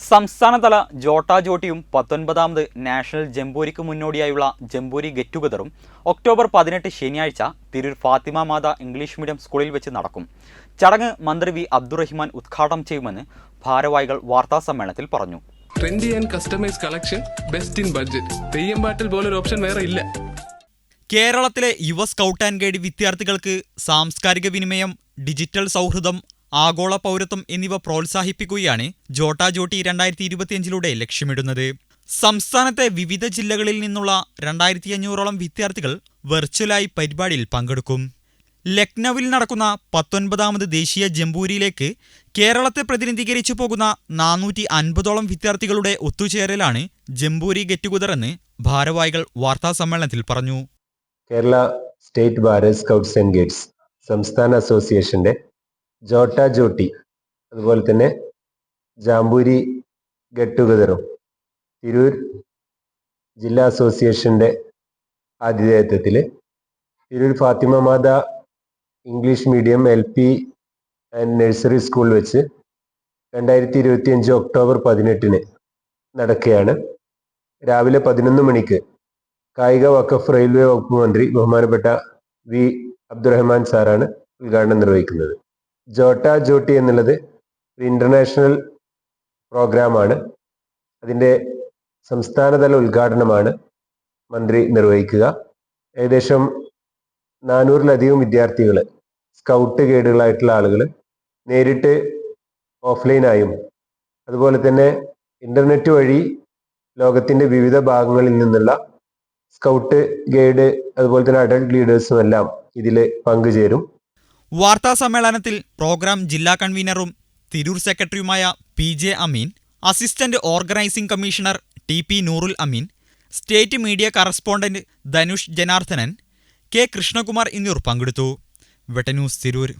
സംസ്ഥാനതല JOTA ജോട്ടിയും പത്തൊൻപതാമത് national ജംബൂരിക്ക് മുന്നോടിയായുള്ള ജംബൂരി get ടുഗദറും October പതിനെട്ട് ശനിയാഴ്ച തിരൂർ ഫാത്തിമ മാത ഇംഗ്ലീഷ് മീഡിയം സ്കൂളിൽ വെച്ച് നടക്കും. ചടങ്ങ് മന്ത്രി വി അബ്ദുറഹിമാൻ ഉദ്ഘാടനം ചെയ്യുമെന്ന് ഭാരവാഹികൾ വാർത്താസമ്മേളനത്തിൽ പറഞ്ഞു. Trendy and customise collection best in budget Theyyam പാട്ടിൽ പോലൊരു ഓപ്ഷൻ വേറെ ഇല്ല. കേരളത്തിലെ യുവ സ്കൗട്ട് ആൻഡ് ഗൈഡ് വിദ്യാർത്ഥികൾക്ക് സാംസ്കാരിക വിനിമയം ഡിജിറ്റൽ സൗഹൃദം ആഗോള പൗരത്വം എന്നിവ പ്രോത്സാഹിപ്പിക്കുകയാണ് ജോട്ടാ ജോട്ടി രണ്ടായിരത്തി ഇരുപത്തിയഞ്ചിലൂടെ ലക്ഷ്യമിടുന്നത്. സംസ്ഥാനത്തെ വിവിധ ജില്ലകളിൽ നിന്നുള്ള രണ്ടായിരത്തി അഞ്ഞൂറോളം വിദ്യാർത്ഥികൾ വെർച്വലായി പരിപാടിയിൽ പങ്കെടുക്കും. ലക്നൌവിൽ നടക്കുന്ന പത്തൊൻപതാമത് ദേശീയ ജംബൂരിയിലേക്ക് കേരളത്തെ പ്രതിനിധീകരിച്ചു പോകുന്ന നാനൂറ്റി അൻപതോളം വിദ്യാർത്ഥികളുടെ ഒത്തുചേരലാണ് ജംബൂരി ഗെറ്റ് ഗെറ്റുകുതർ എന്ന് ഭാരവാഹികൾ വാർത്താസമ്മേളനത്തിൽ പറഞ്ഞു. കേരള സ്റ്റേറ്റ് ബാരസ് സ്കൗട്ട്സ് ആൻഡ് ഗൈഡ്സ് സംസ്ഥാന അസോസിയേഷന്റെ ജോട്ട ജോട്ടി. അതുപോലെ തന്നെ ജാമ്പൂരി ഗെറ്റ് ടുഗദറും തിരൂർ ജില്ലാ അസോസിയേഷന്റെ ആതിഥേയത്വത്തിൽ Tirur Fathima Matha English medium L P and nursery school വെച്ച് രണ്ടായിരത്തി ഇരുപത്തി അഞ്ച് ഒക്ടോബർ പതിനെട്ടിന് നടക്കുകയാണ്. രാവിലെ പതിനൊന്ന് മണിക്ക് കായിക വഖഫ് റെയിൽവേ വകുപ്പ് മന്ത്രി ബഹുമാനപ്പെട്ട വി അബ്ദുറഹ്മാൻ സാറാണ് ഉദ്ഘാടനം നിർവഹിക്കുന്നത്. ജോട്ട ജോട്ടി എന്നുള്ളത് ഒരു ഇന്റർനാഷണൽ പ്രോഗ്രാമാണ് അതിന്റെ സംസ്ഥാനതല ഉദ്ഘാടനമാണ് മന്ത്രി നിർവഹിക്കുക. ഏകദേശം നാനൂറിലധികം വിദ്യാർത്ഥികൾ സ്കൗട്ട് ഗൈഡുകളായിട്ടുള്ള ആളുകൾ നേരിട്ട് ഓഫ്ലൈനായും അതുപോലെ തന്നെ ഇന്റർനെറ്റ് വഴി ലോകത്തിന്റെ വിവിധ ഭാഗങ്ങളിൽ നിന്നുള്ള സ്കൗട്ട് ഗൈഡ് അതുപോലെ തന്നെ അഡൾട്ട് ലീഡേഴ്സും എല്ലാം ഇതിൽ പങ്കുചേരും. വാർത്താസമ്മേളനത്തിൽ പ്രോഗ്രാം ജില്ലാ കൺവീനറും തിരൂർ സെക്രട്ടറിയുമായ P J Ameen assistant organising commissioner T P Noorul Ameen state media correspondent Dhanush Janardhanan K Krishnakumar എന്നിവർ പങ്കെടുത്തു. വെട്ടന്യൂസ് തിരൂർ.